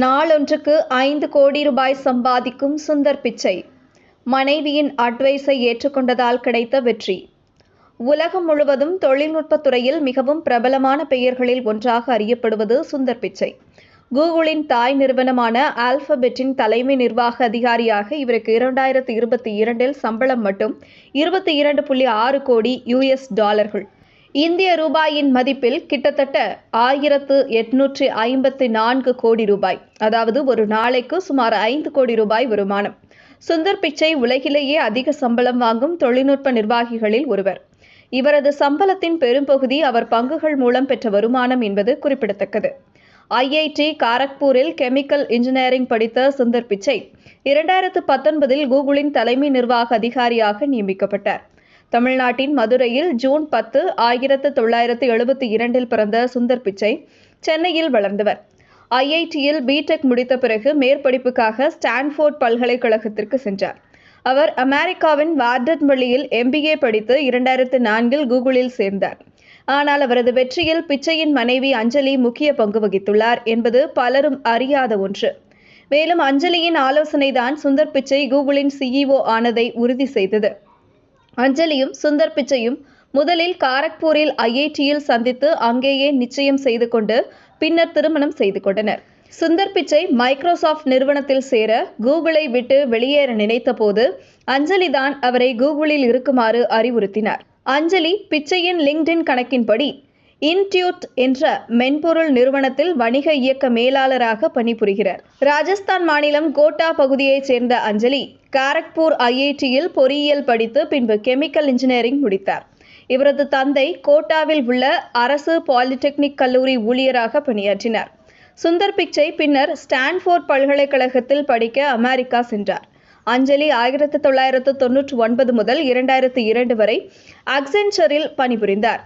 நாளொன்றுக்கு ஐந்து கோடி ரூபாய் சம்பாதிக்கும் சுந்தர் பிச்சை. மனைவியின் அட்வைஸை ஏற்றுக்கொண்டதால் கிடைத்த வெற்றி. உலகம் முழுவதும் தொழில்நுட்பத்துறையில் மிகவும் பிரபலமான பெயர்களில் ஒன்றாக அறியப்படுவது சுந்தர் பிச்சை. கூகுளின் தாய் நிறுவனமான ஆல்பபெட்டின் தலைமை நிர்வாக அதிகாரியாக இவருக்கு இரண்டாயிரத்தி இருபத்தி இரண்டில் சம்பளம் மட்டும் இருபத்தி இரண்டு புள்ளி ஆறு கோடி யுஎஸ் டாலர்கள். இந்திய ரூபாயின் மதிப்பில் கிட்டத்தட்ட ஆயிரத்து எட்நூற்றி ஐம்பத்தி நான்கு கோடி ரூபாய் அதாவது ஒரு நாளைக்கு சுமார் ஐந்து கோடி ரூபாய் வருமானம். சுந்தர் பிச்சை உலகிலேயே அதிக சம்பளம் வாங்கும் தொழில்நுட்ப நிர்வாகிகளில் ஒருவர். இவரது சம்பளத்தின் பெரும்பகுதி அவர் பங்குகள் மூலம் பெற்ற வருமானம் என்பது குறிப்பிடத்தக்கது. ஐஐடி காரக்பூரில் கெமிக்கல் இன்ஜினியரிங் படித்த சுந்தர் பிச்சை இரண்டாயிரத்து பத்தொன்பதில் கூகுளின் தலைமை நிர்வாக அதிகாரியாக நியமிக்கப்பட்டார். தமிழ்நாட்டின் மதுரையில் ஜூன் பத்து ஆயிரத்து தொள்ளாயிரத்து எழுபத்தி இரண்டில் பிறந்த சுந்தர் பிச்சை சென்னையில் வளர்ந்தவர். ஐஐடியில் பிடெக் முடித்த பிறகு மேற்படிப்புக்காக ஸ்டான்ஃபோர்ட் பல்கலைக்கழகத்திற்கு சென்றார். அவர் அமெரிக்காவின் வார்டன் பள்ளியில் எம்பிஏ படித்து இரண்டாயிரத்து நான்கில் கூகுளில் சேர்ந்தார். ஆனால் அவரது வெற்றியில் பிச்சையின் மனைவி அஞ்சலி முக்கிய பங்கு வகித்துள்ளார் என்பது பலரும் அறியாத ஒன்று. மேலும் அஞ்சலியின் ஆலோசனைதான் சுந்தர் பிச்சை கூகுளின் சிஇஓ ஆனதை உறுதி செய்தது. அஞ்சலியும் சுந்தர் பிச்சையும் முதலில் காரக்பூரில் ஐஐடியில் சந்தித்து அங்கேயே நிச்சயம் செய்து கொண்டு பின்னர் திருமணம் செய்து கொண்டனர். சுந்தர் பிச்சை மைக்ரோசாஃப்ட் நிறுவனத்தில் சேர கூகுளை விட்டு வெளியேற நினைத்தபோது அஞ்சலி தான் அவரை கூகுளில் இருக்குமாறு அறிவுறுத்தினார். அஞ்சலி பிச்சையின் லிங்க்டின் கணக்கின்படி இன்டியூட் என்ற மென்பொருள் நிறுவனத்தில் வணிக இயக்க மேலாளராக பணிபுரிகிறார். ராஜஸ்தான் மாநிலம் கோட்டா பகுதியைச் சேர்ந்த அஞ்சலி காரக்பூர் ஐஐடியில் பொறியியல் படித்து பின்பு கெமிக்கல் இன்ஜினியரிங் முடித்தார். இவரது தந்தை கோட்டாவில் உள்ள அரசு பாலிடெக்னிக் கல்லூரி ஊழியராக பணியாற்றினார். சுந்தர் பிச்சை பின்னர் ஸ்டான்ஃபோர்ட் பல்கலைக்கழகத்தில் படிக்க அமெரிக்கா சென்றார். அஞ்சலி ஆயிரத்தி தொள்ளாயிரத்து தொன்னூற்றி ஒன்பது முதல் இரண்டாயிரத்து இரண்டு வரை அக்சென்சரில் பணிபுரிந்தார்.